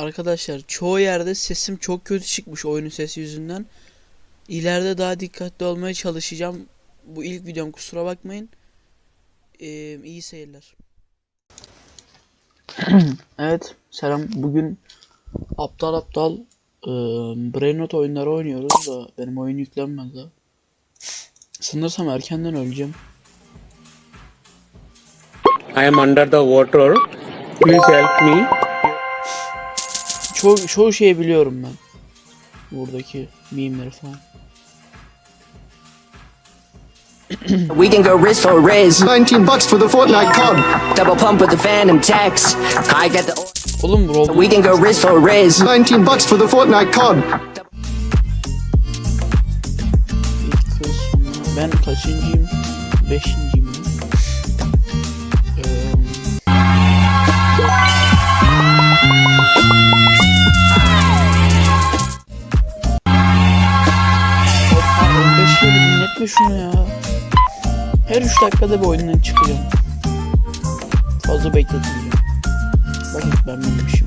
Arkadaşlar çoğu yerde sesim çok kötü çıkmış oyunun sesi yüzünden. İleride daha dikkatli olmaya çalışacağım. Bu ilk videom kusura bakmayın. Ee, iyi seyirler. evet selam. Bugün aptal aptal e, Brainrot oyunları oynuyoruz da benim oyun yüklenmedi. Sanırsam erkenden öleceğim. I am under the water. Please help me. Çoğu, çoğu şeyi biliyorum ben. Buradaki mimleri falan. We can go wrist for wrist. 19 bucks for the Fortnite COD. Double pump with the phantom tax. I got the. Oğlum Roblox We can go wrist for wrist. 19 bucks for the Fortnite sonra ben kaçıncıyım? Beşinciyim şunu ya. Her 3 dakikada bir oyundan çıkacağım. Fazla bekletmeyeceğim. Bakın ben bilmişim.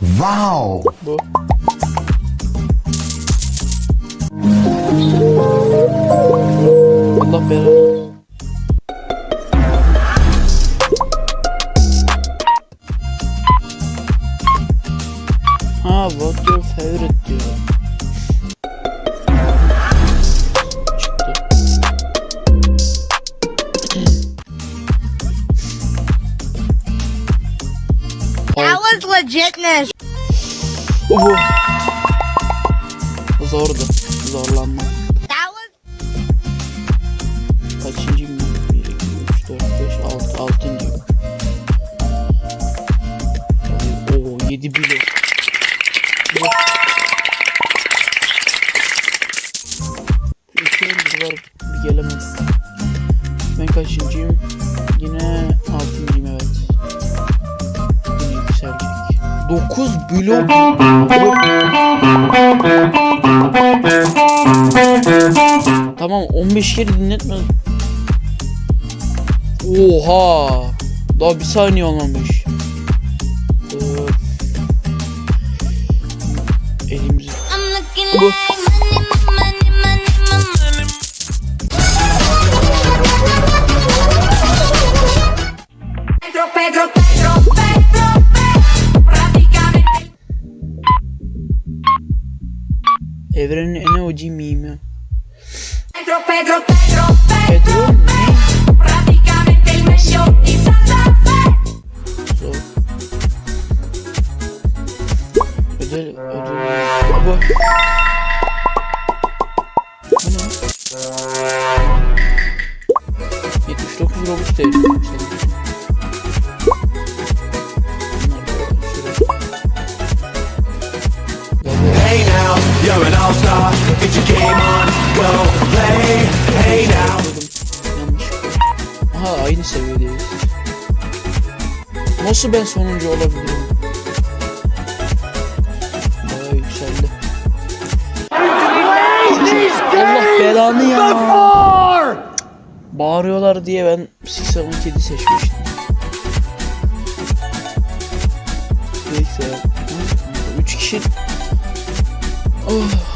Wow! Bu. Allah belanı. Legitness. Bu. Zordu. Zorlanma. Kaçıncıyım ben? 1, 2, 3, 4, 5, 6, 6. Oo 7 bile. 9 blok. Tamam 15 kere dinletme. Oha. Daha bir saniye olmamış. Ee, elimizi Bu. Pedro, Pedro, evrenin en OG mimi. Pedro, Pedro, Pedro, Pedro, prácticamente el medio y Santa Fe. Zor. Ödül, ödül. Bu. Bu ne? 79 Robux değil. Aha aynı seviyedeyiz. Nasıl ben sonuncu olabilirim? Bayağı yükseldi. Allah belanı ya. Bağırıyorlar diye ben Sisa 17 seçmiştim. Neyse. 3 kişi. Oh.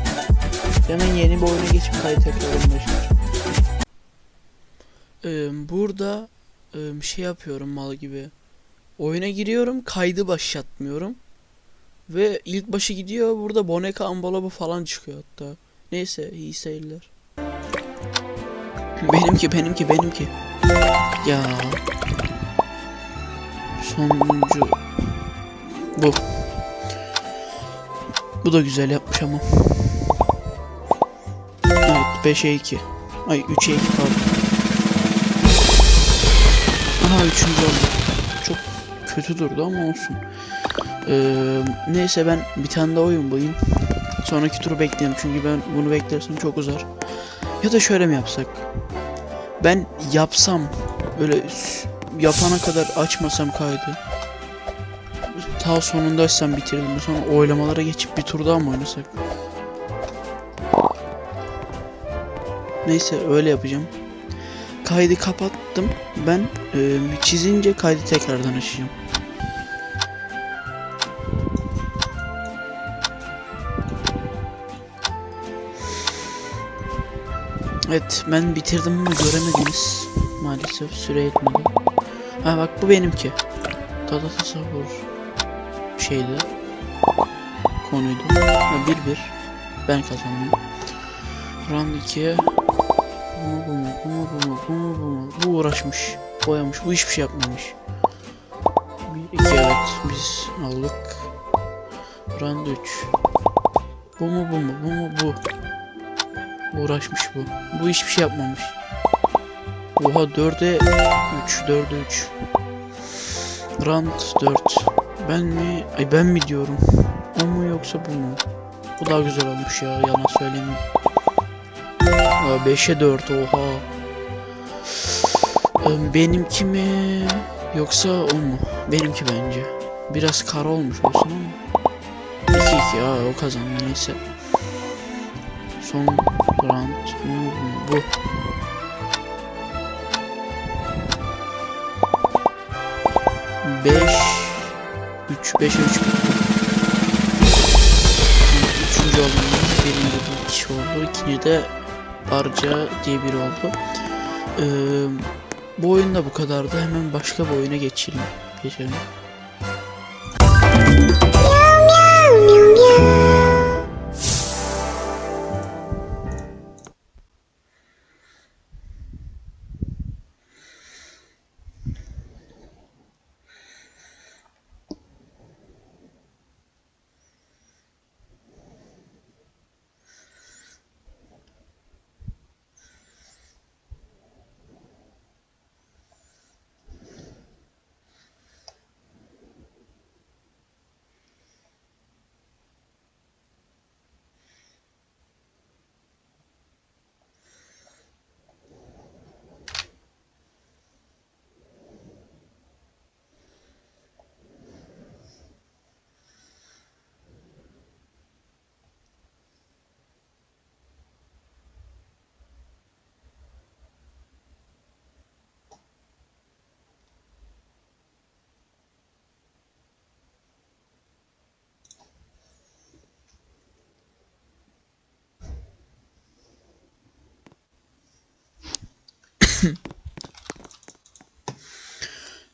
Hemen yeni bir oyuna geçip kaydı tekrar başlayacağım. Ee, burada e, şey yapıyorum mal gibi. Oyuna giriyorum kaydı başlatmıyorum. Ve ilk başı gidiyor burada Boneka Ambalaba falan çıkıyor hatta. Neyse iyi seyirler. Benimki benimki benimki. Ya. Sonuncu bu. Bu da güzel yapmış ama. Evet 5'e 2. Ay 3'e 2 pardon. Aha üçüncü oldu. Çok kötü durdu ama olsun. Ee, neyse ben bir tane daha oyun bulayım. Sonraki turu bekleyelim çünkü ben bunu beklersem çok uzar. Ya da şöyle mi yapsak? Ben yapsam öyle s- yapana kadar açmasam kaydı. Ta sonunda açsam bitirdim. Sonra oylamalara geçip bir tur daha mı oynasak? Neyse öyle yapacağım. Kaydı kapattım. Ben e, çizince kaydı tekrardan açacağım. Evet ben bitirdim ama göremediniz. Maalesef süre yetmedi. Ha bak bu benimki. Tada tasavvur şeydi. Konuydu. Ha, bir bir. Ben kazandım. Round 2'ye bu mu bu mu bu mu bu uğraşmış. Boyamış. Bu hiçbir şey yapmamış. 1 2 evet biz aldık. Round 3. Bu mu bu mu bu mu bu. Uğraşmış bu. Bu hiçbir şey yapmamış. Oha 4'e 3 4'e 3. Round 4. Ben mi? Ay ben mi diyorum? O mu yoksa bu mu? Bu daha güzel olmuş ya yalan söylemeyeyim. Aa, 5'e 4 oha. Benimki mi yoksa o mu? Benimki bence. Biraz kara olmuş olsun ama. 2-2 aa o kazandı neyse. Son round bu. 5 3 5'e 3 bitti. Üçüncü oldum. Birinci bu kişi oldu. İkinci de Barca diye biri oldu. Ee, bu oyunda bu kadardı. Hemen başka bir oyuna geçelim. Geçelim.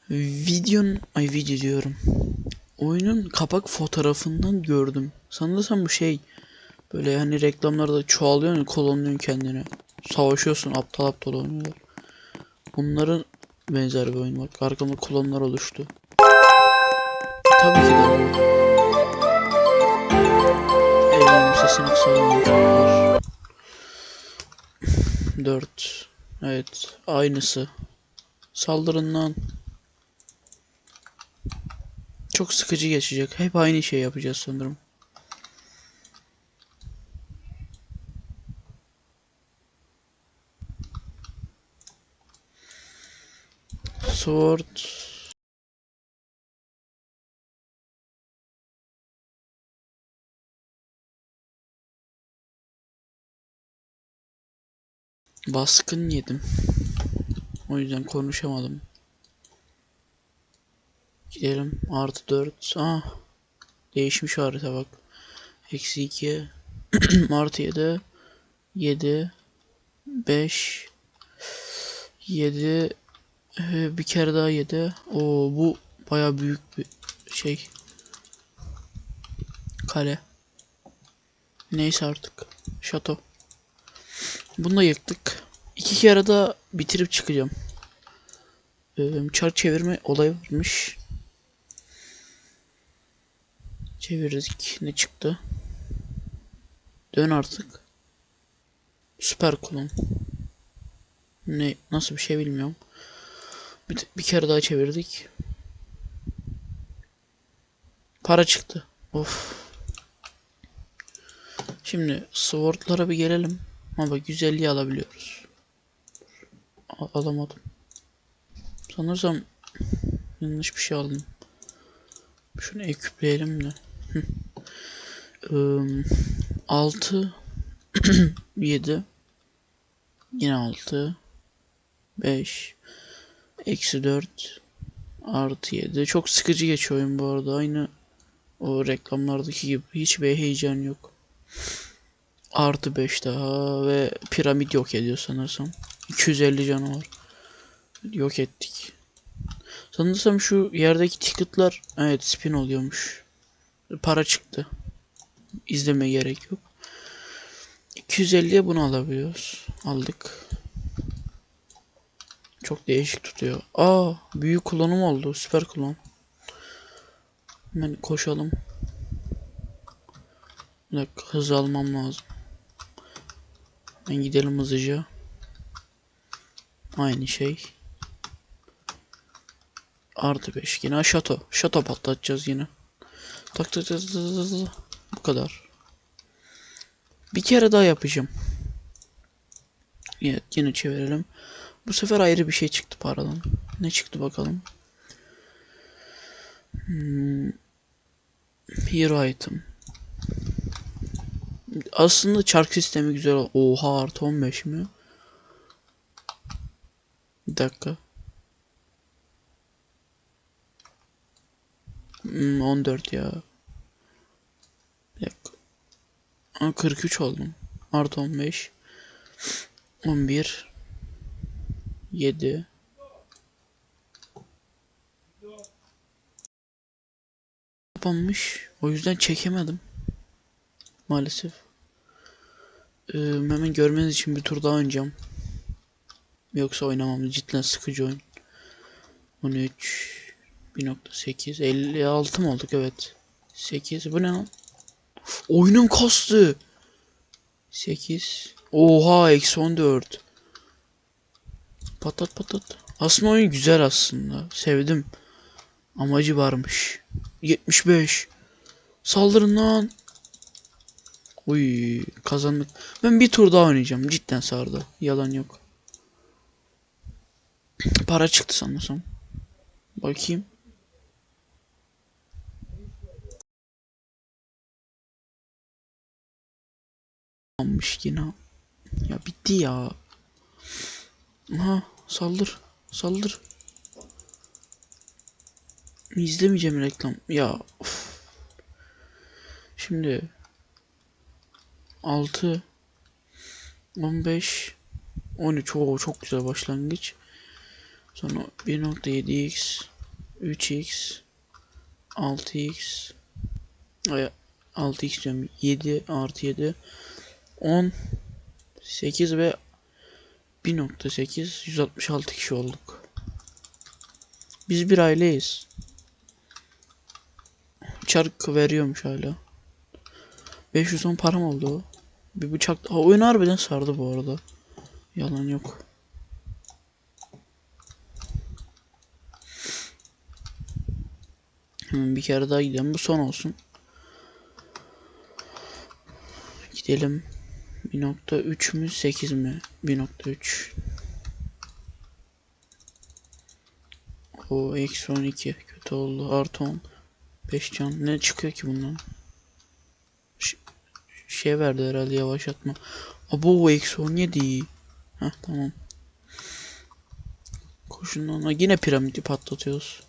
Videonun ay video diyorum. Oyunun kapak fotoğrafından gördüm. Sanırsam bu şey böyle hani reklamlarda çoğalıyorsun, kolonluyorsun kendini. Savaşıyorsun, aptal aptal oynuyorlar. Bunların benzer bir oyun bak. Arkamda kolonlar oluştu. Tabii ki de. Evrenin sesini kısalım. 4 Evet, aynısı. Saldırın lan. Çok sıkıcı geçecek. Hep aynı şey yapacağız sanırım. Sword. Baskın yedim. O yüzden konuşamadım. Gidelim. Artı 4. Ah. Değişmiş harita bak. Eksi 2. Artı 7. 7. 5. 7. Bir kere daha 7. Oo bu baya büyük bir şey. Kale. Neyse artık. Şato. Bunu da yıktık. İki kere daha bitirip çıkacağım. Ee, çark çevirme olayı varmış. Çevirdik. Ne çıktı? Dön artık. Süper kulon. Ne nasıl bir şey bilmiyorum. Bir, bir kere daha çevirdik. Para çıktı. Of. Şimdi swordlara bir gelelim. Ama bak 150 alabiliyoruz. A- alamadım. Sanırsam yanlış bir şey aldım. Şunu ekipleyelim de. Hı. Im, 6 7 Yine 6 5 Eksi 4 Artı 7 Çok sıkıcı geçiyor oyun bu arada aynı o reklamlardaki gibi hiçbir heyecan yok Artı 5 daha ve piramit yok ediyor sanırsam 250 canı var Yok ettik Sanırsam şu yerdeki ticketlar evet spin oluyormuş Para çıktı İzleme gerek yok 250'ye bunu alabiliyoruz. Aldık. Çok değişik tutuyor. Aa, büyük kullanım oldu. Süper kullan. Hemen koşalım. Bir dakika hız almam lazım. Ben gidelim hızlıca. Aynı şey. Artı 5. Yine şato. Şato patlatacağız yine. Tak tak tak tak tak. Bu kadar. Bir kere daha yapacağım. Evet yine çevirelim. Bu sefer ayrı bir şey çıktı paradan. Ne çıktı bakalım. Hmm. Hero item. Aslında çark sistemi güzel. Oha artı 15 mi? Bir dakika. Hmm, 14 ya. Bir dakika. Aa, 43 oldum. Artı 15. 11. 7. Kapanmış. O yüzden çekemedim. Maalesef. Ee, hemen görmeniz için bir tur daha oynayacağım. Yoksa oynamam. Cidden sıkıcı oyun. 13. 1.8. 56 mı olduk? Evet. 8. Bu ne lan? Oyunum kastı. 8. Oha eksi 14. Patat patat. Aslında oyun güzel aslında. Sevdim. Amacı varmış. 75. Saldırın lan. Uy kazandık. Ben bir tur daha oynayacağım. Cidden sardı. Yalan yok. Para çıktı sanırsam. Bakayım. almış yine. Ya bitti ya. Aha saldır. Saldır. İzlemeyeceğim reklam. Ya of. Şimdi 6 15 13 o çok güzel başlangıç. Sonra 1.7x 3x 6x Ay, 6x diyorum 7 artı 7 10 8 ve 1.8 166 kişi olduk. Biz bir aileyiz. Çark veriyormuş hala. 510 param oldu. Bir bıçak. Ha, oyun harbiden sardı bu arada. Yalan yok. Hemen bir kere daha gidelim. Bu son olsun. Gidelim. 1.3 mü 8 mi? 1.3 O eksi 12 kötü oldu artı 10 5 can ne çıkıyor ki bundan şey verdi herhalde yavaşlatma Abo eksi 17 Heh tamam Koşun ona yine piramidi patlatıyoruz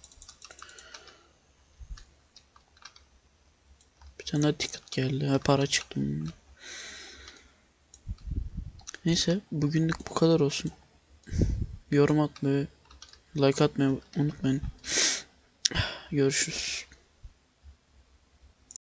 Bir tane ticket geldi ha para çıktı. Neyse bugünlük bu kadar olsun. Yorum atmayı, like atmayı unutmayın. Görüşürüz.